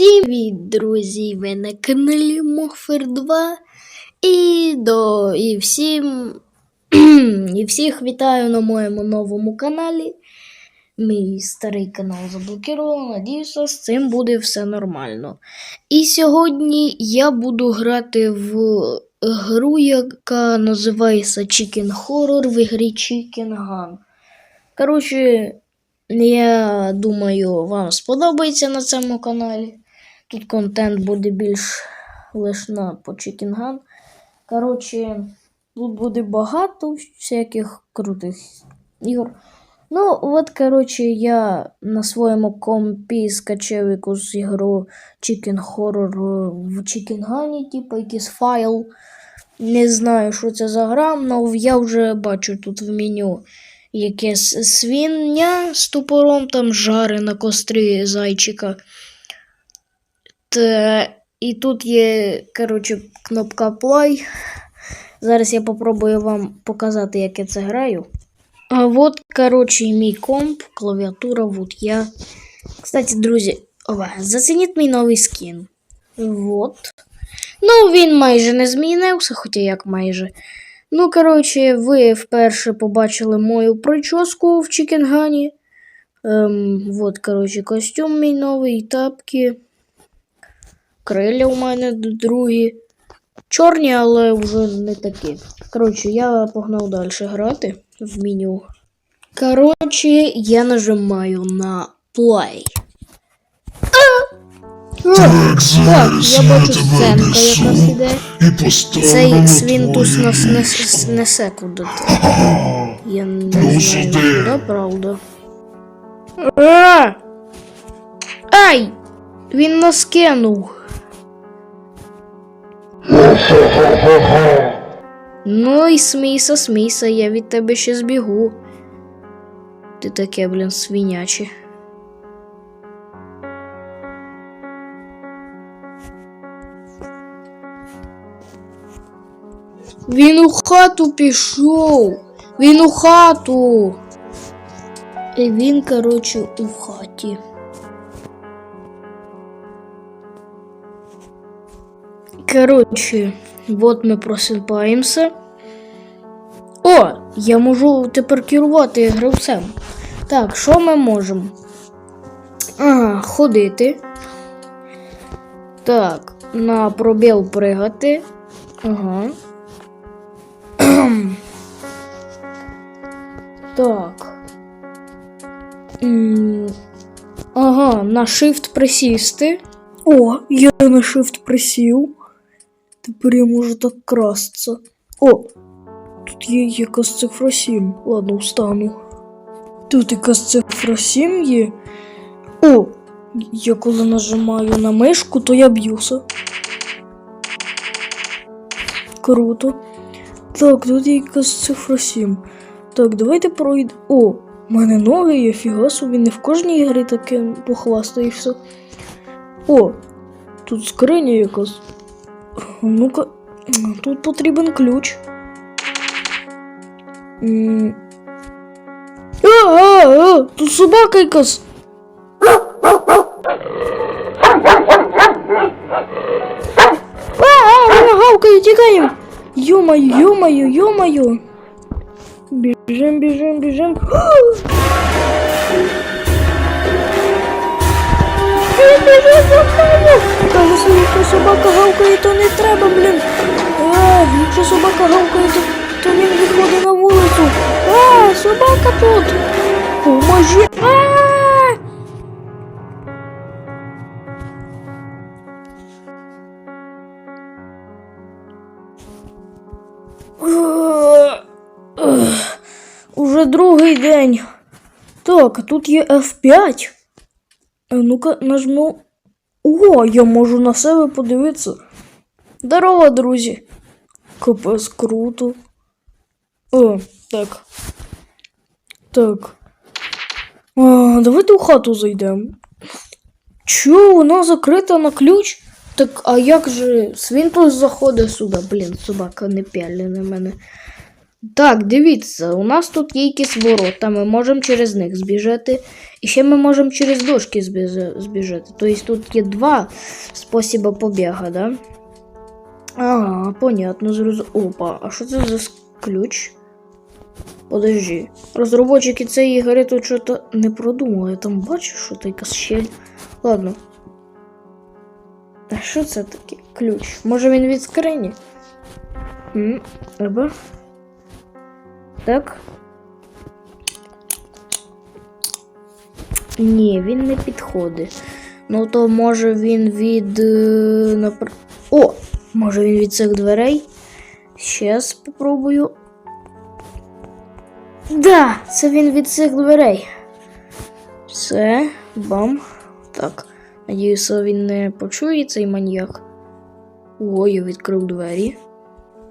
Всім привіт, друзі! Ви на каналі Мохфер 2. І, до, і всім і всіх вітаю на моєму новому каналі. Мій старий канал заблокировано. Надіюся, з цим буде все нормально. І сьогодні я буду грати в гру, яка називається Chicken Horror в ігрі Chicken Gun. Коротше, я думаю, вам сподобається на цьому каналі. Тут контент буде більш лише на по Chicken Коротше, тут буде багато всяких крутих ігор. Ну, от, коротше, я на своєму компі скачав якусь ігру Chicken Horror в Chicken Gun, типу якийсь файл. Не знаю, що це за гра, але я вже бачу тут в меню якесь свиня з топором там жаре на кострі зайчика. Та, і тут є, коротше, кнопка play. Зараз я попробую вам показати, як я це граю. А от, коротше, мій комп, клавіатура, от я. Кстати, друзі, зацініть мій новий скін. Вот. Ну, він майже не змінився, хоча як майже. Ну, коротше, ви вперше побачили мою прическу в Чікенгані. Ем, вот, коротше, костюм мій новий, тапки. Крилля у мене другі. Чорні, але вже не такі. Коротше, я погнав далі грати в меню. Коротше, я нажимаю на play. Так, Так, я бачу сценка, несу якась іде. Цей на свинтус нас несе куди-то. Я не Ну, знаю, да, правда. Ай! Він нас кинув. Ну і смійся, смійся, я від тебе ще збігу. Ти таке, блін, свиняче. Він у хату пішов. Він у хату. І він, коротше, у хаті. Коротше, от ми просипаємося. О, я можу тепер керувати гравцем. Так, що ми можемо? Ага, ходити. Так, на пробіл пригати. Ага. Так. Ага, на shift присісти. О, я на shift присів. Тепер я можу так красться. О, тут є якась цифра 7. Ладно, встану. Тут якась цифра 7 є. О, я коли нажимаю на мишку, то я б'юся. Круто. Так, тут є якась цифра 7. Так, давайте пройдемо. О, в мене ноги є, фіга собі, не в кожній ігрі таке похвастаєшся. О, тут скриня якась. Ну-ка, тут потрібен ключ. М. А, а, а, тут собака якась. А, а, вона гавкає, тікаємо. Ё-моё, ё-моё, ё-моё. Бежим, бежим, бежим. Він біжить за мною. Собі, якщо собака гавкає, то не треба, блін. А, якщо собака гавкає, то, то він виходить на вулицю. А, собака тут. Поможи. А! Уже другий день. Так, тут є F5. А ну-ка нажму. О, я можу на себе подивитися. Здорово, друзі. Капець круто. О, так. Так. А, давайте у хату зайдемо. Чо, вона закрита на ключ? Так, а як же свинтус заходить сюди? Блін, собака не пялі на мене. Так, дивіться, у нас тут є якісь ворота, ми можемо через них збіжати. І ще ми можемо через дошки збіж- збіжати. Тобто тут є два способи побігу, да? Ага, понятно, зрозу... Опа, а що це за ключ? Подожди. Розробники цієї гри тут щось не продумали. Я там бачу, що це якась щель. Ладно. А що це таке? Ключ? Може він від скрині? М, Або. Так. Ні, він не підходить. Ну то може він від. е, напр... О! Може він від цих дверей? Щас спробую. Да, це він від цих дверей. Все, бам. Так. Надіюся, він не почує цей маньяк. О, я відкрив двері.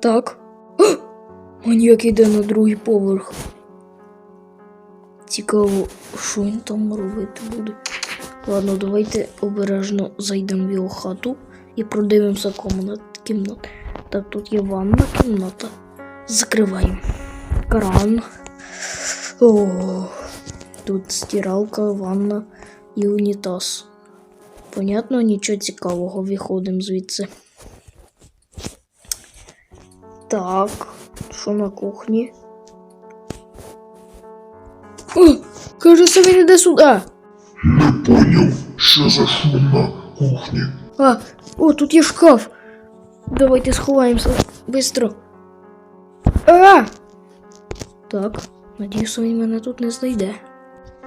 Так. Маньяк йде на другий поверх. Цікаво, що він там робити буде. Ладно, давайте обережно зайдемо в його хату і продивимося кімнат. Так, тут є ванна кімната. Закриваємо. Кран. О, тут стиралка, ванна і унітаз. Понятно, нічого цікавого, виходимо звідси. Так, що на кухні? О, кажеться, він іде сюди. Не поняв, що за шум на кухні. А, о, тут є шкаф. Давайте сховаємося. Бистро. А! Так, надіюся, він мене тут не знайде.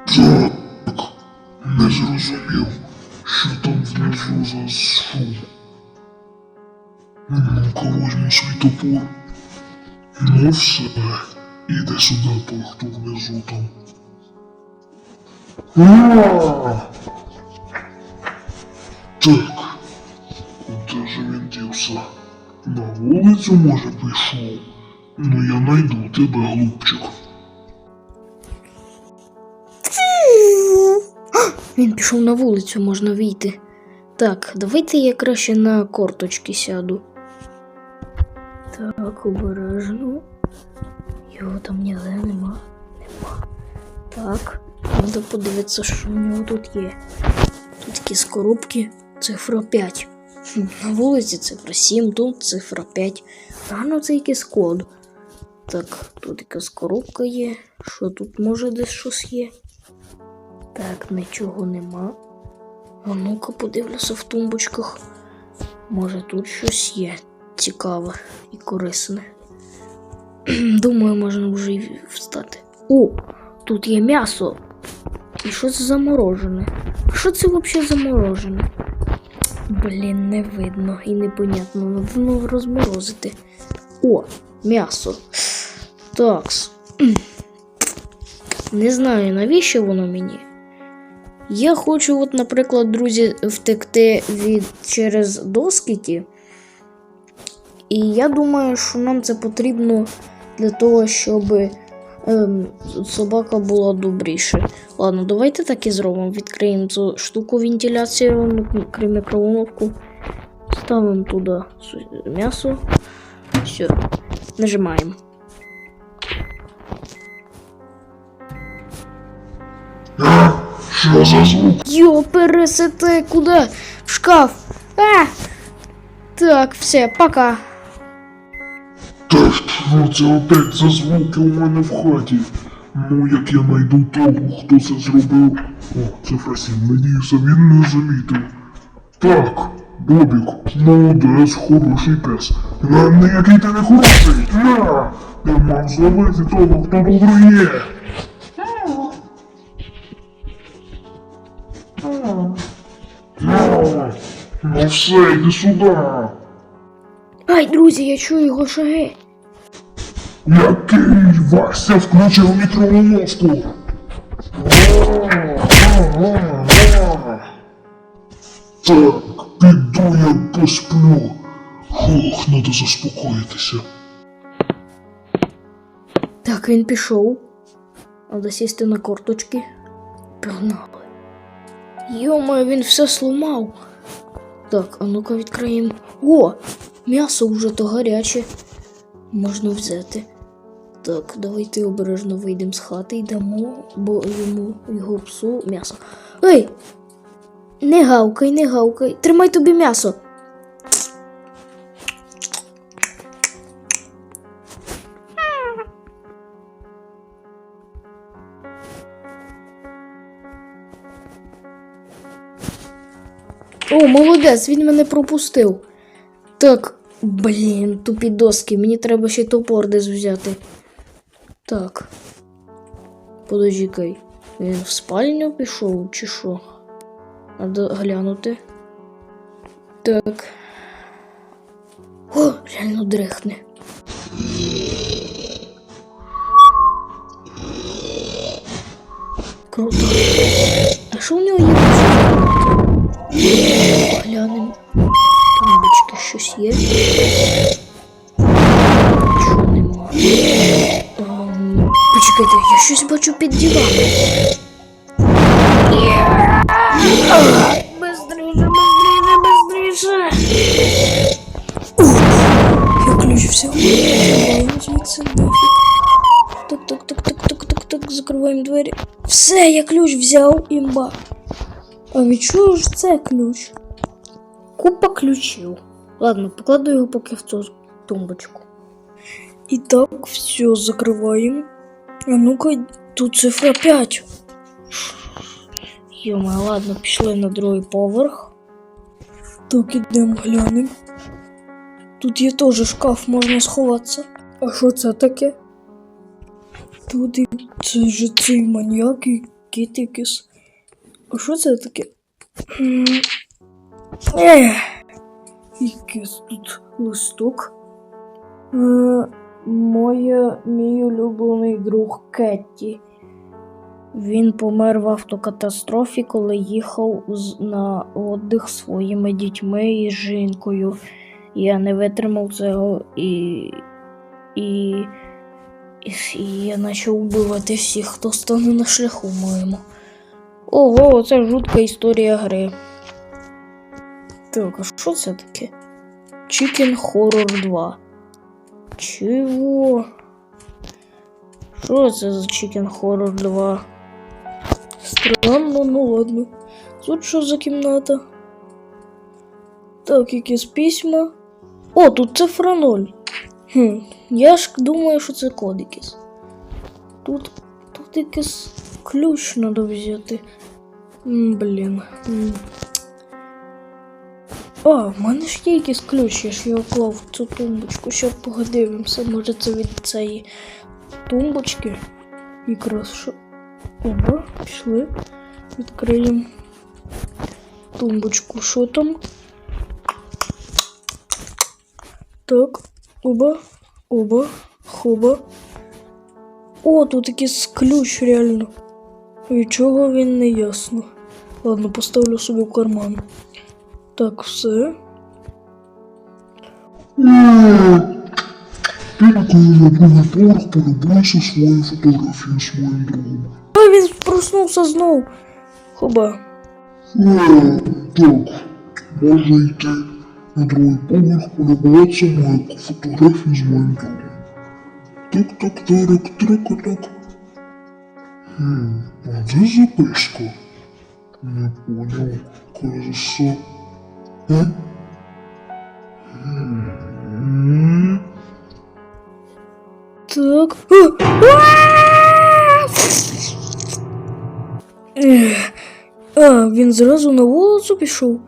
Так, не зрозумів, що там внизу за шум. Ну-ка возьму свій топор. Ну все, іде сюди хто внизу там. Так, куди же він дівся? На вулицю, може, пішов? Ну я найду тебе, голубчик. Він пішов на вулицю, можна вийти. Так, давайте я краще на корточки сяду. Так, обережно. Його там ніде нема. Нема. Так, треба подивитися, що в нього тут є. Тут якісь коробки, цифра 5. На вулиці цифра 7, тут цифра 5. Рано це якийсь код. Так, тут якась коробка є. Що тут може десь щось є? Так, нічого нема. А ну-ка подивлюся в тумбочках. Може тут щось є цікаве і корисне. Думаю, можна вже й встати. О, тут є м'ясо. І що це заморожене? Що це взагалі заморожене? Блін, не видно і непонятно. Воно розморозити. О, м'ясо. Такс. Не знаю, навіщо воно мені. Я хочу, от, наприклад, друзі, втекти від через доскіті. І я думаю, що нам це потрібно для того, щоб ем, собака була добріше. Ладно, давайте так і зробимо. Відкриємо цю штуку вентиляцію, крім мікроволновку. Ставимо туди м'ясо. Все. Нажимаємо. Що за звук? Йо, пересете куда? В шкаф. А! Так, все, пока. Що це опять за звуки у мене в хаті? Ну, як я найду того, хто це зробив. О, цифра 7, надіюся, він не замітив. Так, Бобік, молодець, хороший пес. Не який ти не хороший. На! Я мав зловити того, хто добрує. На! Ну все, йди сюди. Ай, друзі, я чую його шаги. Який Вася включив мікроволновку? Так, піду я посплю. Ох, надо заспокоїтися. Так, він пішов. Треба сісти на корточки. Погнали. Йома, він все сломав. Так, а ну-ка відкриємо. О! М'ясо вже то гаряче. Можна взяти. Так, давайте обережно вийдемо з хати і дамо бо йому його псу м'ясо. Ей! Не гавкай, не гавкай. Тримай тобі м'ясо. О, молодець, він мене пропустив. Так, блін, тупі доски, мені треба ще топор десь взяти. Так. Подожди-кай. Він в спальню пішов чи що? Надо глянути. Так. О, реально дрехне. Круто. А що у нього є? Глянемо. Тумбочки щось є. Ем, Почекайте, я щось бачу під диваном. Быстріше, быстріше, быстріше. Я ключ взяв. Закриваємо звідси нафіг. Так, так, так, так, так, так, так, закриваємо двері. Все, я ключ взяв, імба. А від чого ж це ключ? Купа ключів. Ладно, покладу його поки в цю тумбочку. І так, все, закриваємо. А ну-ка, тут цифра 5. Йома, ладно, пішли на другий поверх. Так, ідемо глянемо. Тут є теж шкаф, можна сховатися. А що це таке? Тут і це ж цей маньяк і кіт. А що це таке? Ех, якийсь тут листок. Е, Моє мій улюблений друг Кетті. Він помер в автокатастрофі, коли їхав на отдих своїми дітьми і жінкою. Я не витримав цього і. і. і, і я почав вбивати всіх, хто стане на шляху моєму. Ого, це жутка історія гри. Так, а що це таке? Chicken Horror 2. Чего? Що це за Chicken Horror 2? Странно, ну ладно. Тут що за кімната? Так, якісь письма. О, тут цифра 0. Хм, я ж думаю, що це код якийсь. Тут, тут якийсь ключ треба взяти. Блін. А, в мене ж є якийсь ключ, я ж його клав в цю тумбочку. Ще подивимося, може це від цієї тумбочки. Якраз що. Оба, пішли. Відкриємо тумбочку. Що там? Так, оба, оба, хоба. О, тут якийсь ключ реально. Від чого він не ясно. Ладно, поставлю собі в карман. Так, все. Тільки на другий полюбуйся свої фотографії з другом. А він проснувся знов. Хоба. Е, так, можна йти на другий поверх полюбуватися моїх фотографій з моїм другом. Так, так, так, так, так. Хм, а де записка? Не понял, кажется. А? Хм. Так. А! А! Ех. А, він зразу на вулицю пішов.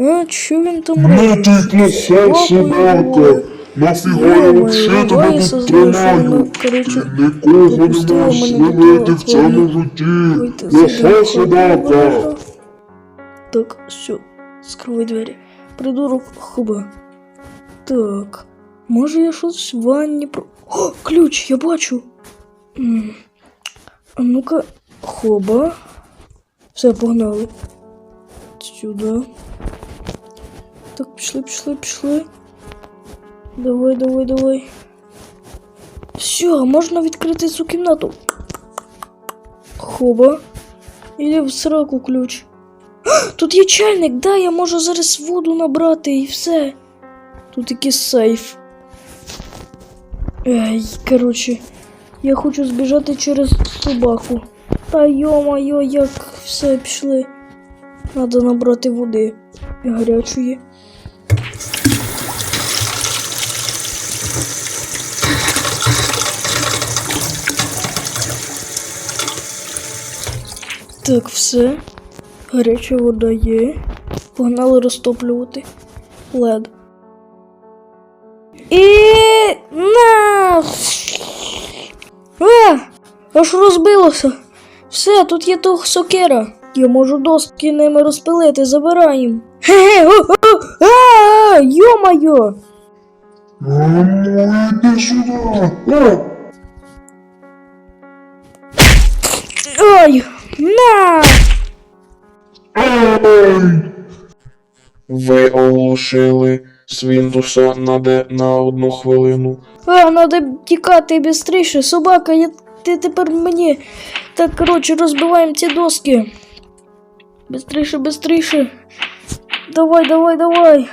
А, що він там Ну робить? ты плохая собака! Нафига я Ё-моё, вообще давай тебе тут сознаю, що тримаю? вона, коротше, Ти нікого не пропустила можеш мене до зловити того в цьому хлопця. житті! Вийти Плоха сюди, собака! обережно. Так, все, скривай двері. Придурок хоба. Так. Може я щось в ванні про. О, ключ, я бачу. М. А ну-ка, хоба. Все, погнали. Сюди. Так, пішли, пішли, пішли. Давай, давай, давай. Все, можна відкрити цю кімнату. Хоба. Іди в сраку ключ. Тут є чайник, да, я можу зараз воду набрати і все. Тут якийсь сейф. Ей, коротше, Я хочу збіжати через собаку. Та йо-моє, як все пішли. Надо набрати води гарячої. Так, все. Гаряча вода є. Погнали розтоплювати лед. І на! А! Аж розбилося. Все, тут є того сокира. Я можу доски ними розпилити, забираємо. Хе-хе, о, о, а, йо-моє! А ну іди сюди! О! Ой, на! Ой! Ви оголошили Свіндуса наде на одну хвилину. А, треба тікати швидше, собака, я, ти тепер мені. Так, коротше, розбиваємо ці доски. Бистріше, бистріше. Давай, давай, давай.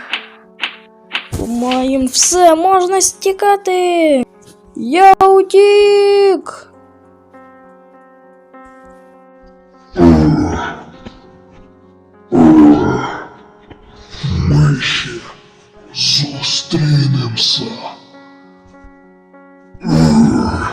Маємо все, можна стікати. Я утік. Ми ще зустрінемося. Ugh.